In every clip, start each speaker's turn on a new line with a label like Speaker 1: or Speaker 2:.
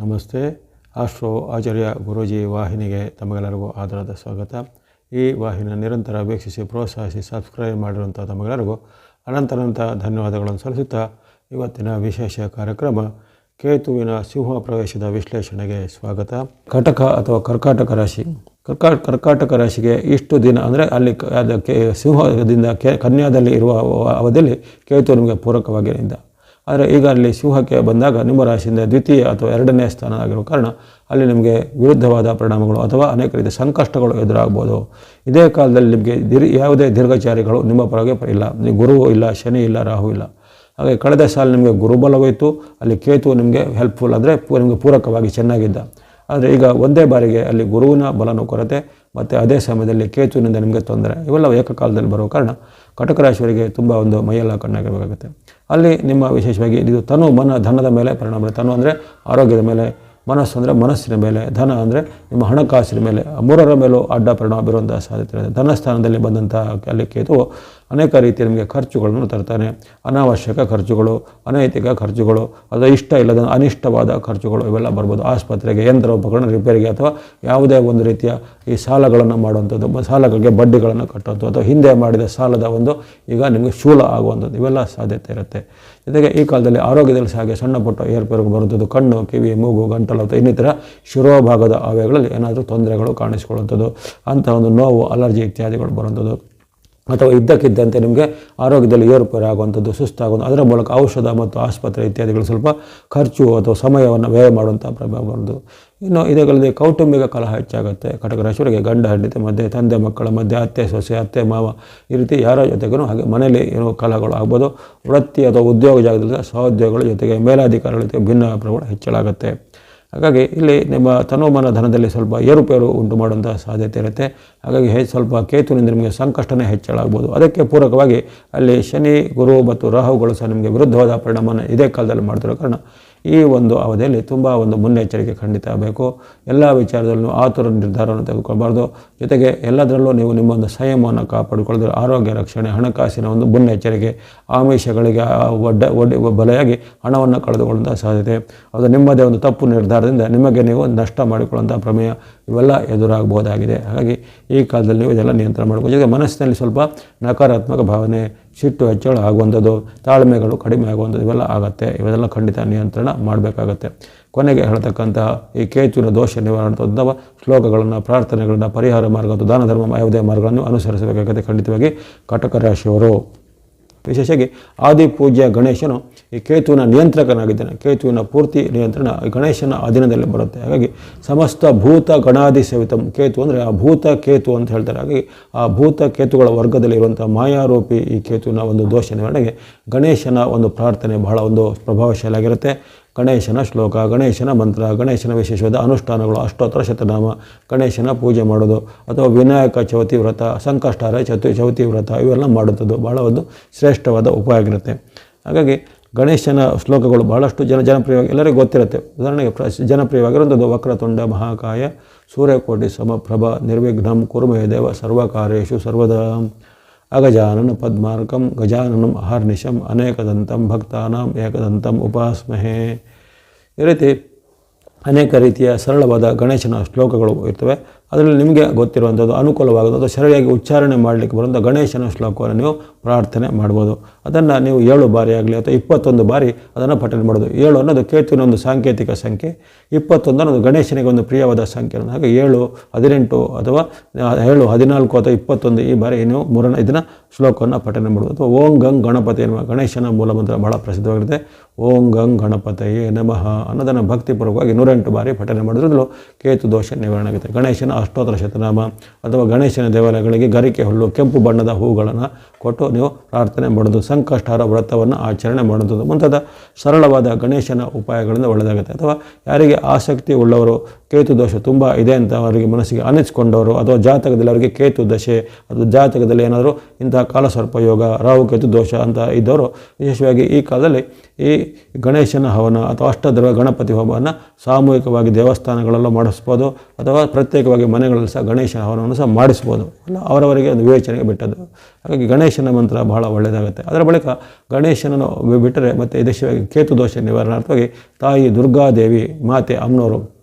Speaker 1: ನಮಸ್ತೆ. ಆಶ್ರೋ ಆಚಾರ್ಯ ಗುರೂಜಿ ವಾಹಿನಿಗೆ ತಮಗೆಲ್ಲರಿಗೂ ಆಧಾರದ ಸ್ವಾಗತ. ಈ ವಾಹಿನ ನಿರಂತರ ವೀಕ್ಷಿಸಿ, ಪ್ರೋತ್ಸಾಹಿಸಿ ಸಬ್ಸ್ಕ್ರೈಬ್ ಮಾಡಿರುವಂಥ ತಮಗೆಲ್ಲರಿಗೂ ಅನಂತನಂತ ಧನ್ಯವಾದಗಳನ್ನು ಸಲ್ಲಿಸುತ್ತಾ ಇವತ್ತಿನ ವಿಶೇಷ ಕಾರ್ಯಕ್ರಮ ಕೇತುವಿನ ಸಿಂಹ ಪ್ರವೇಶದ ವಿಶ್ಲೇಷಣೆಗೆ ಸ್ವಾಗತ. ಕಟಕ ಅಥವಾ ಕರ್ಕಾಟಕ ರಾಶಿ. ಕರ್ಕಾ, ಕರ್ಕಾಟಕ ರಾಶಿಗೆ ಇಷ್ಟು ದಿನ ಅಂದರೆ ಅಲ್ಲಿ ಅದಕ್ಕೆ ಸಿಂಹದಿಂದ ಕನ್ಯಾದಲ್ಲಿ ಇರುವ ಅವಧಿಯಲ್ಲಿ ಕೇತು ನಿಮಗೆ ಪೂರಕವಾಗಿರಿಂದ ಆದರೆ ಈಗ ಅಲ್ಲಿ ಸಿಂಹಕ್ಕೆ ಬಂದಾಗ ನಿಮ್ಮ ರಾಶಿಯಿಂದ ದ್ವಿತೀಯ ಅಥವಾ ಎರಡನೇ ಸ್ಥಾನ ಆಗಿರುವ ಕಾರಣ ಅಲ್ಲಿ ನಿಮಗೆ ವಿರುದ್ಧವಾದ ಪರಿಣಾಮಗಳು ಅಥವಾ ಅನೇಕ ರೀತಿಯ ಸಂಕಷ್ಟಗಳು ಎದುರಾಗ್ಬೋದು. ಇದೇ ಕಾಲದಲ್ಲಿ ನಿಮಗೆ ದಿರ್ ಯಾವುದೇ ದೀರ್ಘಚಾರಿಗಳು ನಿಮ್ಮ ಪರವಾಗಿ ಇಲ್ಲ. ನೀವು ಗುರು ಇಲ್ಲ, ಶನಿ ಇಲ್ಲ, ರಾಹು ಇಲ್ಲ. ಹಾಗೆ ಕಳೆದ ಸಾಲ ನಿಮಗೆ ಗುರುಬಲವಾಯಿತು. ಅಲ್ಲಿ ಕೇತು ನಿಮಗೆ ಹೆಲ್ಪ್ಫುಲ್ ಅಂದರೆ ನಿಮಗೆ ಪೂರಕವಾಗಿ ಚೆನ್ನಾಗಿದ್ದ. ಆದರೆ ಈಗ ಒಂದೇ ಬಾರಿಗೆ ಅಲ್ಲಿ ಗುರುವಿನ ಬಲನೂ ಕೊರತೆ ಮತ್ತು ಅದೇ ಸಮಯದಲ್ಲಿ ಕೇತುವಿನಿಂದ ನಿಮಗೆ ತೊಂದರೆ. ಇವೆಲ್ಲ ಏಕಕಾಲದಲ್ಲಿ ಬರುವ ಕಾರಣ ಕಟಕರಾಶಿಯವರಿಗೆ ತುಂಬ ಒಂದು ಮೈಯೆಲ್ಲ ಕಣ್ಣಾಗಿರಬೇಕಾಗುತ್ತೆ. ಅಲ್ಲಿ ನಿಮ್ಮ ವಿಶೇಷವಾಗಿ ಇದು ತನು ಮನ ಧನದ ಮೇಲೆ ಪರಿಣಾಮ ತನು ಅಂದರೆ ಆರೋಗ್ಯದ ಮೇಲೆ, ಮನಸ್ಸು ಅಂದರೆ ಮನಸ್ಸಿನ ಮೇಲೆ, ಧನ ಅಂದರೆ ನಿಮ್ಮ ಹಣಕಾಸಿನ ಮೇಲೆ, ಮೂರರ ಮೇಲೂ ಅಡ್ಡ ಪರಿಣಾಮ ಬೀರುವಂಥ ಸಾಧ್ಯತೆ ಇದೆ ಧನಸ್ಥಾನದಲ್ಲಿ ಬಂದಂಥ ಅಲ್ಲಿ ಕೇತು ಅನೇಕ ರೀತಿಯ ನಿಮಗೆ ಖರ್ಚುಗಳನ್ನು ತರ್ತಾನೆ. ಅನಾವಶ್ಯಕ ಖರ್ಚುಗಳು, ಅನೈತಿಕ ಖರ್ಚುಗಳು, ಅದು ಇಷ್ಟ ಇಲ್ಲದ ಅನಿಷ್ಟವಾದ ಖರ್ಚುಗಳು ಇವೆಲ್ಲ ಬರ್ಬೋದು. ಆಸ್ಪತ್ರೆಗೆ ಯಂತ್ರ ಉಪಕರಣ ರಿಪೇರಿಗೆ ಅಥವಾ ಯಾವುದೇ ಒಂದು ರೀತಿಯ ಈ ಸಾಲಗಳನ್ನು ಮಾಡುವಂಥದ್ದು ಸಾಲಗಳಿಗೆ ಬಡ್ಡಿಗಳನ್ನು ಕಟ್ಟುವಂಥದ್ದು ಅಥವಾ ಹಿಂದೆ ಮಾಡಿದ ಸಾಲದ ಒಂದು ಈಗ ನಿಮಗೆ ಶೂಲ ಆಗುವಂಥದ್ದು ಇವೆಲ್ಲ ಸಾಧ್ಯತೆ ಇರುತ್ತೆ. ಜೊತೆಗೆ ಈ ಕಾಲದಲ್ಲಿ ಆರೋಗ್ಯದಲ್ಲಿ ಹಾಗೆ ಸಣ್ಣ ಪುಟ್ಟ ಏರ್ಪೇರುಗಳು ಬರುವಂಥದ್ದು, ಕಣ್ಣು, ಕಿವಿ, ಮೂಗು, ಗಂಟಲು ಅಥವಾ ಇನ್ನಿತರ ಶಿರೋಭಾಗದ ಅವಯಗಳಲ್ಲಿ ಏನಾದರೂ ತೊಂದರೆಗಳು ಕಾಣಿಸಿಕೊಳ್ಳುವಂಥದ್ದು ಅಂಥ ಒಂದು ನೋವು, ಅಲರ್ಜಿ ಇತ್ಯಾದಿಗಳು ಬರುವಂಥದ್ದು. ಅಥವಾ ಇದ್ದಕ್ಕಿದ್ದಂತೆ ನಿಮಗೆ ಆರೋಗ್ಯದಲ್ಲಿ ಏರುಪೇರು ಆಗುವಂಥದ್ದು ಸುಸ್ತಾಗುವಂಥ ಅದರ ಮೂಲಕ ಔಷಧ ಮತ್ತು ಆಸ್ಪತ್ರೆ ಇತ್ಯಾದಿಗಳು ಸ್ವಲ್ಪ ಖರ್ಚು ಅಥವಾ ಸಮಯವನ್ನು ವ್ಯಯ ಮಾಡುವಂಥ ಪ್ರಭಾವ ಬರೋದು ಇನ್ನು ಇದಲ್ಲದೆ ಕೌಟುಂಬಿಕ ಕಲಹ ಹೆಚ್ಚಾಗುತ್ತೆ. ಕಟಕ ರಾಶಿಯವರಿಗೆ ಗಂಡ, ಹೆಂಡತಿ ಮಧ್ಯೆ, ತಂದೆ ಮಕ್ಕಳ ಮಧ್ಯೆ, ಅತ್ತೆ, ಸೊಸೆ, ಅತ್ತೆ, ಮಾವ ಈ ರೀತಿ ಯಾರ ಜೊತೆಗೂ ಹಾಗೆ ಮನೆಯಲ್ಲಿ ಏನೋ ಕಲಹಗಳು ಆಗ್ಬೋದು. ವೃತ್ತಿ ಅಥವಾ ಉದ್ಯೋಗ ಜಾಗದಲ್ಲಿ ಸಹೋದ್ಯೋಗಗಳ ಜೊತೆಗೆ ಮೇಲಾಧಿಕಾರಿಗಳ ಜೊತೆಗೆ ಪ್ರಭಾವ ಹೆಚ್ಚಳಾಗುತ್ತೆ. ಹಾಗಾಗಿ ಇಲ್ಲಿ ನಿಮ್ಮ ತನೋಮನ ಧನದಲ್ಲಿ ಸ್ವಲ್ಪ ಏರುಪೇರು ಉಂಟು ಮಾಡುವಂಥ ಸಾಧ್ಯತೆ ಇರುತ್ತೆ. ಹಾಗಾಗಿ ಹೆ ಸ್ವಲ್ಪ ಕೇತುವಿನಿಂದ ನಿಮಗೆ ಸಂಕಷ್ಟನೇ ಹೆಚ್ಚಳಾಗ್ಬೋದು. ಅದಕ್ಕೆ ಪೂರಕವಾಗಿ ಅಲ್ಲಿ ಶನಿ, ಗುರು ಮತ್ತು ರಾಹುಗಳು ಸಹ ನಿಮಗೆ ವಿರುದ್ಧವಾದ ಪರಿಣಾಮವನ್ನು ಇದೇ ಕಾಲದಲ್ಲಿ ಮಾಡ್ತಿರೋ ಕಾರಣ ಈ ಒಂದು ಅವಧಿಯಲ್ಲಿ ತುಂಬ ಒಂದು ಮುನ್ನೆಚ್ಚರಿಕೆ ಖಂಡಿತ ಆಗಬೇಕು ಎಲ್ಲ ವಿಚಾರದಲ್ಲೂ ಆತುರ ನಿರ್ಧಾರವನ್ನು ತೆಗೆದುಕೊಳ್ಬಾರ್ದು. ಜೊತೆಗೆ ಎಲ್ಲದರಲ್ಲೂ ನೀವು ನಿಮ್ಮ ಒಂದು ಸಂಯಮವನ್ನು ಕಾಪಾಡಿಕೊಳ್ಳೋದ್ರ ಆರೋಗ್ಯ ರಕ್ಷಣೆ, ಹಣಕಾಸಿನ ಒಂದು ಮುನ್ನೆಚ್ಚರಿಕೆ, ಆಮಿಷಗಳಿಗೆ ಒಡ್ಡ ಒಡ್ಡಿ ಬಲೆಯಾಗಿ ಹಣವನ್ನು ಕಳೆದುಕೊಳ್ಳುವಂಥ ಸಾಧ್ಯತೆ. ಅದು ನಿಮ್ಮದೇ ಒಂದು ತಪ್ಪು ನಿರ್ಧಾರದಿಂದ ನಿಮಗೆ ನೀವು ನಷ್ಟ ಮಾಡಿಕೊಳ್ಳುವಂಥ ಪ್ರಮೇಯ ಇವೆಲ್ಲ ಎದುರಾಗಬಹುದಾಗಿದೆ. ಹಾಗಾಗಿ ಈ ಕಾಲದಲ್ಲಿ ನೀವು ಇದೆಲ್ಲ ನಿಯಂತ್ರಣ ಮಾಡಬೇಕು ಜೊತೆಗೆ ಮನಸ್ಸಿನಲ್ಲಿ ಸ್ವಲ್ಪ ನಕಾರಾತ್ಮಕ ಭಾವನೆ ಸಿಟ್ಟು ಹೆಚ್ಚಳ ಆಗುವಂಥದ್ದು, ತಾಳ್ಮೆಗಳು ಕಡಿಮೆ ಆಗುವಂಥದ್ದು ಇವೆಲ್ಲ ಆಗುತ್ತೆ. ಇವೆಲ್ಲ ಖಂಡಿತ ನಿಯಂತ್ರಣ ಮಾಡಬೇಕಾಗತ್ತೆ. ಕೊನೆಗೆ ಹೇಳ್ತಕ್ಕಂತಹ ಈ ಕೇತುವಿನ ದೋಷ ನಿವಾರಣೆ ಶ್ಲೋಕಗಳನ್ನು, ಪ್ರಾರ್ಥನೆಗಳನ್ನು, ಪರಿಹಾರ ಮಾರ್ಗ ಮತ್ತು ದಾನ ಧರ್ಮ ಯಾವುದೇ ಮಾರ್ಗಗಳನ್ನು ಅನುಸರಿಸಬೇಕಾಗುತ್ತೆ ಖಂಡಿತವಾಗಿ. ಕಟಕ ರಾಶಿಯವರು. ವಿಶೇಷವಾಗಿ ಆದಿ ಪೂಜ್ಯ ಗಣೇಶನು ಈ ಕೇತುವಿನ ನಿಯಂತ್ರಕನಾಗಿದ್ದಾನೆ. ಕೇತುವಿನ ಪೂರ್ತಿ ನಿಯಂತ್ರಣ ಗಣೇಶನ ಅಧೀನದಲ್ಲಿ ಬರುತ್ತೆ. ಹಾಗಾಗಿ ಸಮಸ್ತ ಭೂತ ಗಣಾದಿ ಸೇವಿತಂ. ಕೇತು ಅಂದರೆ ಆ ಭೂತ ಕೇತು ಅಂತ ಹೇಳ್ತಾರೆ. ಹಾಗಾಗಿ ಆ ಭೂತ ಕೇತುಗಳ ವರ್ಗದಲ್ಲಿ ಇರುವಂಥ ಮಾಯಾರೂಪಿ ಈ ಕೇತುವಿನ ಒಂದು ದೋಷ ನಿವಾರಣೆಗೆ ಗಣೇಶನ ಒಂದು ಪ್ರಾರ್ಥನೆ ಬಹಳ ಒಂದು ಪ್ರಭಾವಶಾಲಿಯಾಗಿರುತ್ತೆ. ಗಣೇಶನ ಶ್ಲೋಕ, ಗಣೇಶನ ಮಂತ್ರ, ಗಣೇಶನ ವಿಶೇಷವಾದ ಅನುಷ್ಠಾನಗಳು, ಅಷ್ಟೋತ್ತರ ಶತನಾಮ, ಗಣೇಶನ ಪೂಜೆ ಮಾಡೋದು, ಅಥವಾ ವಿನಾಯಕ ಚೌತಿ ವ್ರತ, ಸಂಕಷ್ಟಾರ ಚತು, ಚೌತಿ ವ್ರತ ಇವೆಲ್ಲ ಮಾಡುತ್ತದ್ದು ಬಹಳ ಒಂದು ಶ್ರೇಷ್ಠವಾದ ಉಪಾಯ ಆಗಿರುತ್ತೆ ಹಾಗಾಗಿ ಗಣೇಶನ ಶ್ಲೋಕಗಳು ಬಹಳಷ್ಟು ಜನ ಜನಪ್ರಿಯವಾಗಿ, ಎಲ್ಲರಿಗೂ ಗೊತ್ತಿರುತ್ತೆ. ಉದಾಹರಣೆಗೆ ಪ್ರ ಜನಪ್ರಿಯವಾಗಿರುವಂಥದ್ದು ವಕ್ರತುಂಡ, ಮಹಾಕಾಯ, ಸೂರ್ಯಕೋಟಿ, ಸಮಪ್ರಭ, ನಿರ್ವಿಘ್ನಂ ಕುರುಮಯ ದೇವ ಸರ್ವಕಾರ್ಯೇಶು ಸರ್ವದಾ ಅಗಜಾನನ ಪದ್ಮಾರ್ಕಂ ಗಜಾನನಂ ಅಹರ್ನಿಶಂ ಅನೇಕದಂತಂ ಭಕ್ತಾನಾಂ ಏಕದಂತಂ ಉಪಾಸ್ಮಹೇ ಈ ರೀತಿ ಅನೇಕ ರೀತಿಯ ಸರಳವಾದ ಗಣೇಶನ ಶ್ಲೋಕಗಳು ಇರ್ತವೆ. ಅದರಲ್ಲಿ ನಿಮಗೆ ಗೊತ್ತಿರುವಂಥದ್ದು ಅನುಕೂಲವಾಗೋದು ಅಥವಾ ಸರಿಯಾಗಿ ಉಚ್ಚಾರಣೆ ಮಾಡಲಿಕ್ಕೆ ಬರುವಂಥ ಗಣೇಶನ ಶ್ಲೋಕವನ್ನು ನೀವು ಪ್ರಾರ್ಥನೆ ಮಾಡ್ಬೋದು. ಅದನ್ನು ನೀವು ಏಳು ಬಾರಿ ಆಗಲಿ ಅಥವಾ ಇಪ್ಪತ್ತೊಂದು ಬಾರಿ ಅದನ್ನು ಪಠನೆ ಮಾಡೋದು. ಏಳು ಅನ್ನೋದು ಕೇತುವಿನ ಒಂದು ಸಾಂಕೇತಿಕ ಸಂಖ್ಯೆ. ಇಪ್ಪತ್ತೊಂದು ಅನ್ನೋದು ಗಣೇಶನಿಗೆ ಒಂದು ಪ್ರಿಯವಾದ ಸಂಖ್ಯೆ ಹಾಗೆ ಏಳು, ಹದಿನೆಂಟು ಅಥವಾ ಏಳು, ಹದಿನಾಲ್ಕು ಅಥವಾ ಇಪ್ಪತ್ತೊಂದು ಈ ಬಾರಿ ನೀವು ಮೂರನೇ ಇದನ್ನು ಶ್ಲೋಕವನ್ನು ಪಠನೆ ಮಾಡ್ಬೋದು ಅಥವಾ ಓಂ ಗಂಗ್ ಗಣಪತಿ ಎನ್ನುವ ಗಣೇಶನ ಮೂಲಮಂತ್ರ ಬಹಳ ಪ್ರಸಿದ್ಧವಾಗಿರುತ್ತೆ. ಓಂ ಗಂಗ್ ಗಣಪತಯೇ ನಮಃ ಅನ್ನೋದನ್ನು ಭಕ್ತಿಪೂರ್ವಕವಾಗಿ ನೂರೆಂಟು ಬಾರಿ ಪಠನೆ ಮಾಡೋದ್ರಲ್ಲೂ ಕೇತು ದೋಷ ನಿವಾರಣೆ ಆಗುತ್ತೆ. ಗಣೇಶನ ಅಷ್ಟೋತ್ತರ ಶತನಾಮ ಅಥವಾ ಗಣೇಶನ ದೇವಾಲಯಗಳಿಗೆ ಗರಿಕೆ ಹುಲ್ಲು, ಕೆಂಪು ಬಣ್ಣದ ಹೂಗಳನ್ನು ಕೊಟ್ಟು ನೀವು ಪ್ರಾರ್ಥನೆ ಮಾಡೋದು, ಸಂಕಷ್ಟಾರ ವ್ರತವನ್ನು ಆಚರಣೆ ಮಾಡೋದು, ಮುಂತಾದ ಸರಳವಾದ ಗಣೇಶನ ಉಪಾಯಗಳಿಂದ ಒಳ್ಳೆಯದಾಗುತ್ತೆ ಅಥವಾ ಯಾರಿಗೆ ಆಸಕ್ತಿ ಉಳ್ಳವರು ಕೇತು ದೋಷ ತುಂಬ ಇದೆ ಅಂತ ಅವರಿಗೆ ಮನಸ್ಸಿಗೆ ಅನಿಸ್ಕೊಂಡವರು, ಅಥವಾ ಜಾತಕದಲ್ಲಿ ಅವರಿಗೆ ಕೇತು ದಶೆ ಅಥವಾ ಜಾತಕದಲ್ಲಿ ಏನಾದರೂ ಇಂತಹ ಕಾಲಸರ್ಪ ಯೋಗ, ರಾಹು ಕೇತು ದೋಷ ಅಂತ ಇದ್ದವರು, ವಿಶೇಷವಾಗಿ ಈ ಕಾಲದಲ್ಲಿ ಈ ಗಣೇಶನ ಹವನ ಅಥವಾ ಅಷ್ಟದ್ರವ ಗಣಪತಿ ಹೋಮವನ್ನು ಸಾಮೂಹಿಕವಾಗಿ ದೇವಸ್ಥಾನಗಳಲ್ಲೂ ಮಾಡಿಸ್ಬೋದು, ಅಥವಾ ಪ್ರತ್ಯೇಕವಾಗಿ ಮನೆಗಳಲ್ಲಿ ಸಹ ಗಣೇಶನ ಹವನವನ್ನು ಸಹ ಮಾಡಿಸ್ಬೋದು. ಅಲ್ಲ ಅವರವರಿಗೆ ಒಂದು ವಿವೇಚನೆಗೆ ಬಿಟ್ಟದ್ದು. ಹಾಗಾಗಿ ಗಣೇಶನ ಮಂತ್ರ ಬಹಳ ಒಳ್ಳೆಯದಾಗುತ್ತೆ. ಅದರ ಬಳಿಕ ಗಣೇಶನನ್ನು ಬಿಟ್ಟರೆ ಮತ್ತು ವಿಶೇಷವಾಗಿ ಕೇತು ದೋಷ ನಿವಾರಣಾರ್ಥವಾಗಿ ತಾಯಿ ದುರ್ಗಾದೇವಿ ಮಾತೆ ಅಮ್ಮನವರು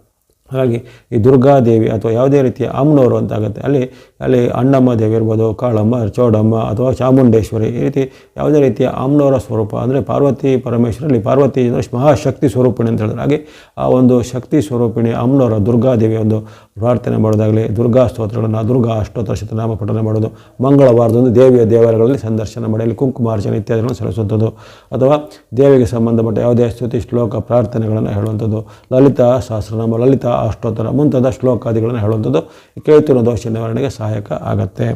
Speaker 1: ಹಾಗಾಗಿ ಈ ದುರ್ಗಾದೇವಿ ಅಥವಾ ಯಾವುದೇ ರೀತಿಯ ಅಮ್ಮನವರು ಅಂತ ಆಗುತ್ತೆ ಅಲ್ಲಿ ಅಲ್ಲಿ ಅಣ್ಣಮ್ಮ ದೇವಿ ಇರ್ಬೋದು, ಕಾಳಮ್ಮ, ಚೌಡಮ್ಮ ಅಥವಾ ಚಾಮುಂಡೇಶ್ವರಿ, ಈ ರೀತಿ ಯಾವುದೇ ರೀತಿಯ ಅಮ್ಮನವರ ಸ್ವರೂಪ ಅಂದರೆ ಪಾರ್ವತಿ ಪರಮೇಶ್ವರಲ್ಲಿ ಪಾರ್ವತಿ ಮಹಾಶಕ್ತಿ ಸ್ವರೂಪಿಣಿ ಅಂತ ಹೇಳಿದ್ರೆ. ಹಾಗೆ ಆ ಒಂದು ಶಕ್ತಿ ಸ್ವರೂಪಿಣಿ ಅಮ್ಮನವರ ದುರ್ಗಾದೇವಿ ಒಂದು ಪ್ರಾರ್ಥನೆ ಮಾಡೋದಾಗಲಿ, ದುರ್ಗಾ ಸ್ತೋತ್ರಗಳನ್ನು, ದುರ್ಗಾ ಅಷ್ಟೋತ್ತರ ಶತನಾಮ ಪಠನೆ ಮಾಡೋದು, ಮಂಗಳವಾರದಂದು ದೇವಿಯ ದೇವಾಲಯಗಳಲ್ಲಿ ಸಂದರ್ಶನ ಮಾಡಿ, ಅಲ್ಲಿ ಕುಂಕುಮಾರ್ಚನೆ ಇತ್ಯಾದಿಗಳನ್ನು ಸಲ್ಲಿಸುವಂಥದ್ದು. ಅಥವಾ ದೇವಿಗೆ ಸಂಬಂಧಪಟ್ಟ ಯಾವುದೇ ಸ್ತುತಿ ಶ್ಲೋಕ ಪ್ರಾರ್ಥನೆಗಳನ್ನು ಹೇಳುವಂಥದ್ದು. ಲಲಿತಾ ಸಹಸ್ರನಾಮ, ಲಲಿತಾ ಅಷ್ಟೋತ್ತರ, ಮುಂತಾದ ಶ್ಲೋಕಾದಿಗಳನ್ನು ಹೇಳುವಂಥದ್ದು ಕೇಳ್ತಿರೋ ದೋಷ ನಿವಾರಣೆಗೆ ಸಹಾಯಕ ಆಗತ್ತೆ.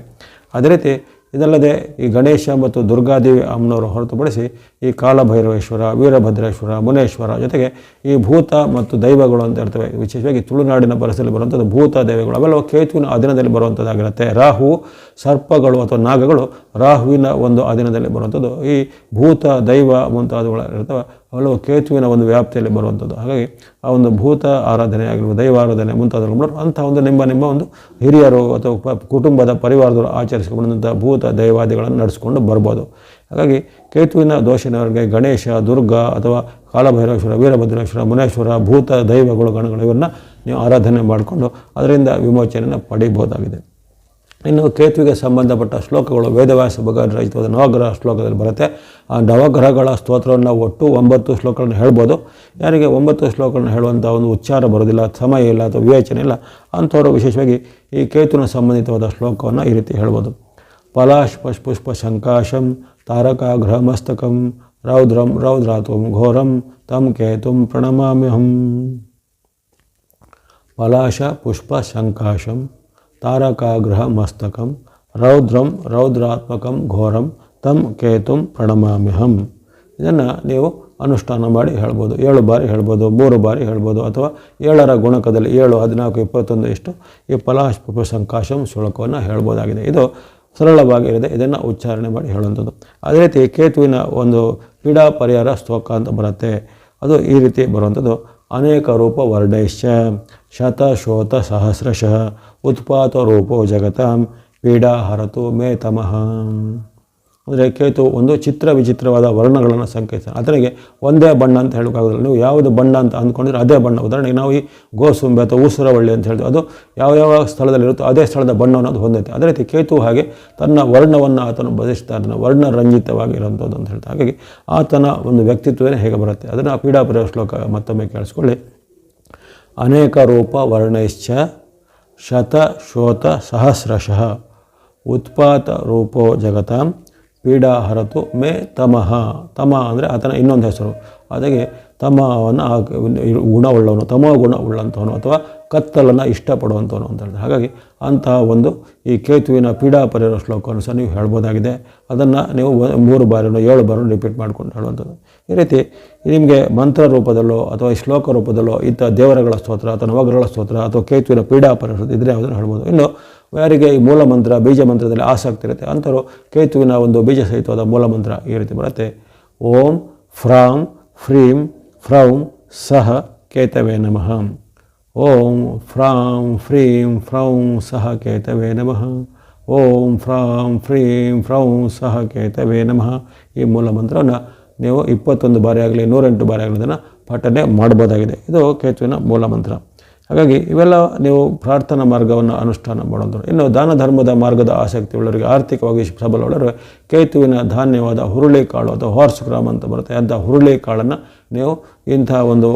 Speaker 1: ಅದೇ ರೀತಿ ಇದಲ್ಲದೆ ಈ ಗಣೇಶ ಮತ್ತು ದುರ್ಗಾದೇವಿ ಅಮ್ಮನವರು ಹೊರತುಪಡಿಸಿ ಈ ಕಾಲಭೈರವೇಶ್ವರ, ವೀರಭದ್ರೇಶ್ವರ, ಮುನೇಶ್ವರ ಜೊತೆಗೆ ಈ ಭೂತ ಮತ್ತು ದೈವಗಳು ಅಂತ ಇರ್ತವೆ. ವಿಶೇಷವಾಗಿ ತುಳುನಾಡಿನ ಪರಿಸರದಲ್ಲಿ ಬರುವಂಥದ್ದು ಭೂತ ದೈವಗಳು. ಅವೆಲ್ಲ ಕೇತುವಿನ ಅಧೀನದಲ್ಲಿ ಬರುವಂಥದ್ದಾಗಿರುತ್ತೆ. ರಾಹು, ಸರ್ಪಗಳು ಅಥವಾ ನಾಗಗಳು ರಾಹುವಿನ ಒಂದು ಅಧೀನದಲ್ಲಿ ಬರುವಂಥದ್ದು. ಈ ಭೂತ, ದೈವ ಮುಂತಾದವುಗಳು ಇರ್ತವೆ. ಅವೆಲ್ಲವೂ ಕೇತುವಿನ ಒಂದು ವ್ಯಾಪ್ತಿಯಲ್ಲಿ ಬರುವಂಥದ್ದು. ಹಾಗಾಗಿ ಆ ಒಂದು ಭೂತ ಆರಾಧನೆ ಆಗಿರ್ಬೋದು ದೈವಾರಾಧನೆ ಮುಂತಾದವುಗಳು ಅಂಥ ಒಂದು ನಿಮ್ಮ ನಿಮ್ಮ ಒಂದು ಹಿರಿಯರು ಅಥವಾ ಕುಟುಂಬದ ಪರಿವಾರದವರು ಆಚರಿಸಿಕೊಂಡಂಥ ಭೂತ ದೈವಾದಿಗಳನ್ನು ನಡೆಸ್ಕೊಂಡು ಬರ್ಬೋದು. ಹಾಗಾಗಿ ಕೇತುವಿನ ದೋಷನವರಿಗೆ ಗಣೇಶ, ದುರ್ಗ ಅಥವಾ ಕಾಲಭೈರವೇಶ್ವರ, ವೀರಭದ್ರೇಶ್ವರ, ಮುನೇಶ್ವರ, ಭೂತ ದೈವಗಳು ಗಣಗಳು ಇವನ್ನು ನೀವು ಆರಾಧನೆ ಮಾಡಿಕೊಂಡು ಅದರಿಂದ ವಿಮೋಚನೆಯನ್ನು ಪಡೀಬಹುದಾಗಿದೆ. ಇನ್ನು ಕೇತುವಿಗೆ ಸಂಬಂಧಪಟ್ಟ ಶ್ಲೋಕಗಳು ವೇದವ್ಯಾಸ ಭಗವಾನ್ ರಚಿತವಾದ ನವಗ್ರಹ ಶ್ಲೋಕದಲ್ಲಿ ಬರುತ್ತೆ. ಆ ನವಗ್ರಹಗಳ ಸ್ತೋತ್ರವನ್ನು ಒಟ್ಟು ಒಂಬತ್ತು ಶ್ಲೋಕಗಳನ್ನು ಹೇಳ್ಬೋದು. ಯಾರಿಗೆ ಒಂಬತ್ತು ಶ್ಲೋಕಗಳನ್ನು ಹೇಳುವಂಥ ಒಂದು ಉಚ್ಚಾರ ಬರೋದಿಲ್ಲ ಸಮಯ ಇಲ್ಲ ಅಥವಾ ವಿವೇಚನೆ ಇಲ್ಲ, ಅಂಥವರು ವಿಶೇಷವಾಗಿ ಈ ಕೇತುವಿನ ಸಂಬಂಧಿತವಾದ ಶ್ಲೋಕವನ್ನು ಈ ರೀತಿ ಹೇಳ್ಬೋದು. ಪಲಾಶ್ ಪುಷ್ಪ ಶಂಕಾಶಂ ತಾರಕಾಗ್ರಹ ಮಸ್ತಕಂ ರೌದ್ರಂ ರೌದ್ರಾತ್ವಂ ಘೋರಂ ತಂ ಕೇತುಂ ಪ್ರಣಮಾಮ್ಯಹಂ. ಪಲಾಶ ಪುಷ್ಪ ಶಂಕಾಶಂ ತಾರಕಾಗ್ರಹ ಮಸ್ತಕಂ ರೌದ್ರಂ ರೌದ್ರಾತ್ಮಕಂ ಘೋರಂ ತಂ ಕೇತುಂ ಪ್ರಣಮಾಮ್ಯಹಂ ಇದನ್ನು ನೀವು ಅನುಷ್ಠಾನ ಮಾಡಿ ಹೇಳ್ಬೋದು. ಏಳು ಬಾರಿ ಹೇಳ್ಬೋದು, ಮೂರು ಬಾರಿ ಹೇಳ್ಬೋದು, ಅಥವಾ ಏಳರ ಗುಣಕದಲ್ಲಿ ಏಳು, ಹದಿನಾಲ್ಕು, ಇಪ್ಪತ್ತೊಂದು ಇಷ್ಟು ಈ ಪಲಾಶ್ ಪುಷ್ಪ ಸಂಕಾಶಂ ಶುಲ್ಕವನ್ನು ಹೇಳ್ಬೋದಾಗಿದೆ. ಇದು ಸರಳವಾಗಿರದೆ ಇದನ್ನು ಉಚ್ಚಾರಣೆ ಮಾಡಿ ಹೇಳುವಂಥದ್ದು. ಅದೇ ರೀತಿ ಕೇತುವಿನ ಒಂದು ಕ್ರೀಡಾ ಪರಿಹಾರ ಸ್ತೋಕ ಅಂತ ಬರುತ್ತೆ. ಅದು ಈ ರೀತಿ ಬರುವಂಥದ್ದು. ಅನೇಕ ರೂಪ ವರ್ಣೈಶ್ಚ ಶತ ಶೋತ ಸಹಸ್ರಶಃ ಉತ್ಪಾತ ರೂಪೋ ಜಗತಾಂ ಪೀಡಾ ಹರತು ಮೇ ತಮಃ. ಅಂದರೆ ಕೇತು ಒಂದು ಚಿತ್ರ ವಿಚಿತ್ರವಾದ ವರ್ಣಗಳನ್ನು ಸಂಕೇತ ಅದರಿಗೆ ಒಂದೇ ಬಣ್ಣ ಅಂತ ಹೇಳೋಕ್ಕಾಗೋದಿಲ್ಲ. ನೀವು ಯಾವುದು ಬಣ್ಣ ಅಂತ ಅಂದ್ಕೊಂಡಿದ್ರೆ ಅದೇ ಬಣ್ಣ. ಉದಾಹರಣೆಗೆ ನಾವು ಈ ಗೋಸುಂಬೆ ಅಥವಾ ಉಸುರವಳ್ಳಿ ಅಂತ ಹೇಳ್ತೀವಿ. ಅದು ಯಾವ ಯಾವ ಸ್ಥಳದಲ್ಲಿರುತ್ತೋ ಅದೇ ಸ್ಥಳದ ಬಣ್ಣ ಅದು ಹೊಂದೈತೆ. ಅದೇ ರೀತಿ ಕೇತು ಹಾಗೆ ತನ್ನ ವರ್ಣವನ್ನು ಆತನು ವರ್ಣ ವರ್ಣರಂಜಿತವಾಗಿರುವಂಥದ್ದು ಅಂತ ಹೇಳ್ತಾರೆ. ಹಾಗಾಗಿ ಆತನ ಒಂದು ವ್ಯಕ್ತಿತ್ವವೇ ಹೇಗೆ ಬರುತ್ತೆ? ಅದನ್ನು ಪೀಡಾಪುರ ಶ್ಲೋಕ ಮತ್ತೊಮ್ಮೆ ಕೇಳಿಸ್ಕೊಳ್ಳಿ. ಅನೇಕ ರೂಪ ವರ್ಣೈಶ್ಚ ಶತ, ಶೋತ, ಸಹಸ್ರಶಃ. ಉತ್ಪಾತ ರೂಪೋ ಜಗತ ಪೀಡಾ ಹರತು ಮೇ ತಮಃ. ತಮ ಅಂದರೆ ಆತನ ಇನ್ನೊಂದು ಹೆಸರು. ಅದಕ್ಕೆ ತಮವನ್ನು ಗುಣವುಳ್ಳವನು, ತಮ ಗುಣ ಉಳ್ಳಂಥವನು ಅಥವಾ ಕತ್ತಲನ್ನು ಇಷ್ಟಪಡುವಂಥವನು ಅಂತ ಹೇಳ್ತಾರೆ. ಹಾಗಾಗಿ ಅಂತಹ ಒಂದು ಈ ಕೇತುವಿನ ಪೀಡಾ ಪರಿಹಾರ ಶ್ಲೋಕವನ್ನು ಸಹ ನೀವು ಹೇಳ್ಬೋದಾಗಿದೆ. ಅದನ್ನು ನೀವು ಮೂರು ಬಾರಿನೋ ಏಳು ಬಾರಿ ರಿಪೀಟ್ ಮಾಡ್ಕೊಂಡು ಹೇಳುವಂಥದ್ದು. ಈ ರೀತಿ ನಿಮಗೆ ಮಂತ್ರ ರೂಪದಲ್ಲೋ ಅಥವಾ ಶ್ಲೋಕ ರೂಪದಲ್ಲೋ ಇಂಥ ದೇವರಗಳ ಸ್ತೋತ್ರ ಅಥವಾ ನವಗ್ರಹಗಳ ಸ್ತೋತ್ರ ಅಥವಾ ಕೇತುವಿನ ಪೀಡಾ ಪರಿಹಾರ ಇದ್ರೆ ಯಾವುದನ್ನು ಹೇಳ್ಬೋದು. ಇನ್ನು ಯಾರಿಗೆ ಈ ಮೂಲ ಮಂತ್ರ, ಬೀಜ ಮಂತ್ರದಲ್ಲಿ ಆಸಕ್ತಿ ಇರುತ್ತೆ, ಅಂಥವ್ರು ಕೇತುವಿನ ಒಂದು ಬೀಜ ಸಹಿತವಾದ ಮೂಲ ಮಂತ್ರ ಈ ರೀತಿ ಬರುತ್ತೆ. ಓಂ ಫ್ರಾಂ ಫ್ರೀಂ ಫ್ರೌಂ ಸಹ ಕೇತವೇ ನಮಃ. ಓಂ ಫ್ರಾಂ ಫ್ರೀಂ ಫ್ರೌಂ ಸಹ ಕೇತವೇ ನಮಃ. ಓಂ ಫ್ರಾಂ ಫ್ರೀಂ ಫ್ರೌಂ ಸಹ ಕೇತವೇ ನಮಃ. ಈ ಮೂಲ ಮಂತ್ರವನ್ನು ನೀವು ಇಪ್ಪತ್ತೊಂದು ಬಾರಿ ಆಗಲಿ, ನೂರೆಂಟು ಬಾರಿ ಆಗಲಿ ಅದನ್ನು ಪಠನೆ ಮಾಡ್ಬೋದಾಗಿದೆ. ಇದು ಕೇತುವಿನ ಮೂಲ ಮಂತ್ರ. ಹಾಗಾಗಿ ಇವೆಲ್ಲ ನೀವು ಪ್ರಾರ್ಥನಾ ಮಾರ್ಗವನ್ನು ಅನುಷ್ಠಾನ ಮಾಡೋದು. ಇನ್ನು ದಾನ ಧರ್ಮದ ಮಾರ್ಗದ ಆಸಕ್ತಿ ಉಳ್ಳವರಿಗೆ ಆರ್ಥಿಕವಾಗಿ ಉಳ್ಳರು ಕೇತುವಿನ ಧಾನ್ಯವಾದ ಹುರುಳಿಕಾಳು ಅಥವಾ ಹಾರ್ಸ್ ಗ್ರಾಮ್ ಅಂತ ಬರುತ್ತೆ. ಅಂಥ ಹುರುಳಿಕಾಳನ್ನು ನೀವು ಇಂಥ ಒಂದು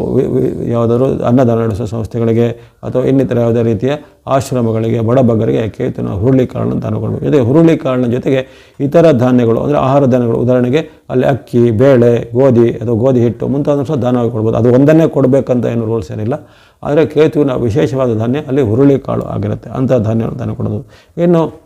Speaker 1: ಯಾವುದಾದ್ರು ಅನ್ನದಾನ ನಡೆಸುವ ಸಂಸ್ಥೆಗಳಿಗೆ ಅಥವಾ ಇನ್ನಿತರ ಯಾವುದೇ ರೀತಿಯ ಆಶ್ರಮಗಳಿಗೆ ಬಡಬಗ್ಗರಿಗೆ ಕೇತುವಿನ ಹುರುಳಿಕಾಳನ್ನು ದಾನ ಕೊಡಬೇಕು. ಜೊತೆಗೆ ಹುರುಳಿಕಾಳಿನ ಜೊತೆಗೆ ಇತರ ಧಾನ್ಯಗಳು, ಅಂದರೆ ಆಹಾರ ಧಾನ್ಯಗಳು, ಉದಾಹರಣೆಗೆ ಅಲ್ಲಿ ಅಕ್ಕಿ, ಬೇಳೆ, ಗೋಧಿ ಅಥವಾ ಗೋಧಿ ಹಿಟ್ಟು ಮುಂತಾದ ಸಹ ದಾನವಾಗಿ ಕೊಡ್ಬೋದು. ಅದು ಒಂದನ್ನೇ ಕೊಡಬೇಕಂತ ಏನು ರೂಲ್ಸ್ ಏನಿಲ್ಲ. ಆದರೆ ಕೇತುವಿನ ವಿಶೇಷವಾದ ಧಾನ್ಯ ಅಲ್ಲಿ ಹುರುಳಿಕಾಳು ಆಗಿರುತ್ತೆ. ಅಂಥ ಧಾನ್ಯವನ್ನು ದಾನ ಕೊಡೋದು. ಇನ್ನು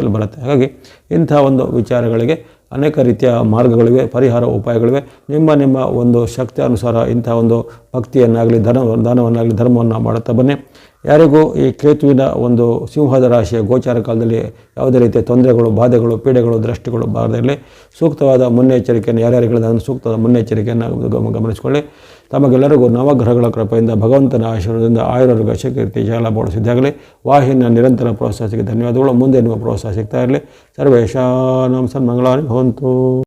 Speaker 1: ಬರುತ್ತೆ. ಹಾಗಾಗಿ ಇಂಥ ಒಂದು ವಿಚಾರಗಳಿಗೆ ಅನೇಕ ರೀತಿಯ ಮಾರ್ಗಗಳಿವೆ, ಪರಿಹಾರ ಉಪಾಯಗಳಿವೆ. ನಿಮ್ಮ ನಿಮ್ಮ ಒಂದು ಶಕ್ತಿ ಅನುಸಾರ ಇಂಥ ಒಂದು ಭಕ್ತಿಯನ್ನಾಗಲಿ ಧನ ದಾನವನ್ನಾಗಲಿ, ಧರ್ಮವನ್ನು ಮಾಡುತ್ತಾ ಬನ್ನಿ. ಯಾರಿಗೂ ಈ ಕೇತುವಿನ ಒಂದು ಸಿಂಹದ ರಾಶಿಯ ಗೋಚಾರ ಕಾಲದಲ್ಲಿ ಯಾವುದೇ ರೀತಿಯ ತೊಂದರೆಗಳು, ಬಾಧೆಗಳು, ಪೀಡೆಗಳು ದೃಷ್ಟಿಗಳು ಬಾರದಲ್ಲಿ ಸೂಕ್ತವಾದ ಮುನ್ನೆಚ್ಚರಿಕೆಯನ್ನು ಯಾರ್ಯಾರಿಗೆ ಅದನ್ನು ಸೂಕ್ತವಾದ ಮುನ್ನೆಚ್ಚರಿಕೆಯನ್ನು ಗಮ- ಗಮನಿಸಿಕೊಳ್ಳಿ. ತಮಗೆಲ್ಲರಿಗೂ ನವಗ್ರಹಗಳ ಕೃಪೆಯಿಂದ, ಭಗವಂತನ ಆಶೀರ್ವಾದದಿಂದ ಆಯುರ್ವೇಗ ಕೀರ್ತಿ ಜಾಲ ಬೋಡಿಸಿದ್ದಾಗಲಿ ವಾಹಿನಿಯ ನಿರಂತರ ಪ್ರೋತ್ಸಾಹಕ್ಕೆ ಧನ್ಯವಾದಗಳು. ಮುಂದೆ ನಿಮ್ಮ ಪ್ರೋತ್ಸಾಹ ಸಿಗ್ತಾ ಇರಲಿ. ಸರ್ವೇಶಾನಂ ಸನ್ಮಂಗಳಾನಿ ಭವಂತು